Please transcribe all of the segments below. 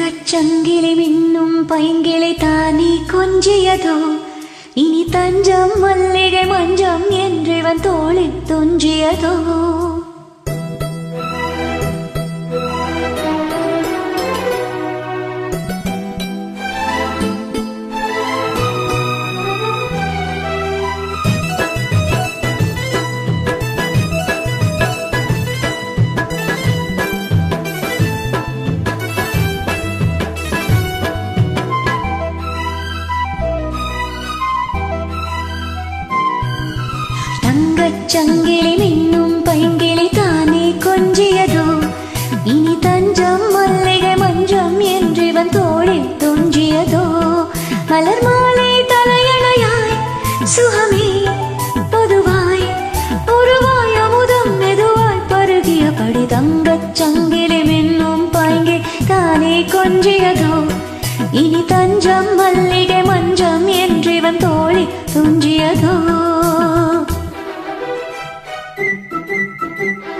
தங்கச் சங்கிலி மின்னும் பைங்கிளை தானே கொஞ்சியதோ? இனி தஞ்சம் மல்லிகை மஞ்சம் என்றிவன் தோளில் துஞ்சியதோ? சங்கிலி மின்னும் பைங்கிளி தானே கொஞ்சியதோ? இனி தஞ்சம் மல்லிகை மஞ்சம் என்று இவன் தோளில் துஞ்சியதோ மலர் மாலை தலையணையாய் சுகமே பொதுவாய் உருவாய் அமுதம் மெதுவாய் பருகியபடி தங்கச் சங்கிலி மின்னும் பைங்கி தானே கொஞ்சியதோ? இனி தஞ்சம் மல்லிகை Música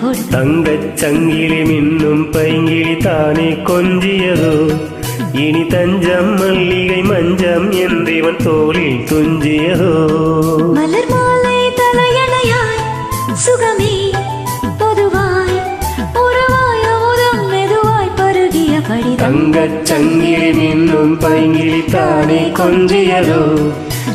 தங்கச் சங்கிலி மின்னும் பைங்கிளி தானே கொஞ்சியதோ? இனி தஞ்சம் மல்லிகை மஞ்சம் என்றிவன் தோளில் துஞ்சியதோ? மலர் மாலை தலையணையாய் சுகமே பொதுவாய் உறவாய் அமுதம் மெதுவாய் பருகிய படிதம் தங்கச் சங்கிலி மின்னும் பைங்கிளி தானே கொஞ்சியதோ?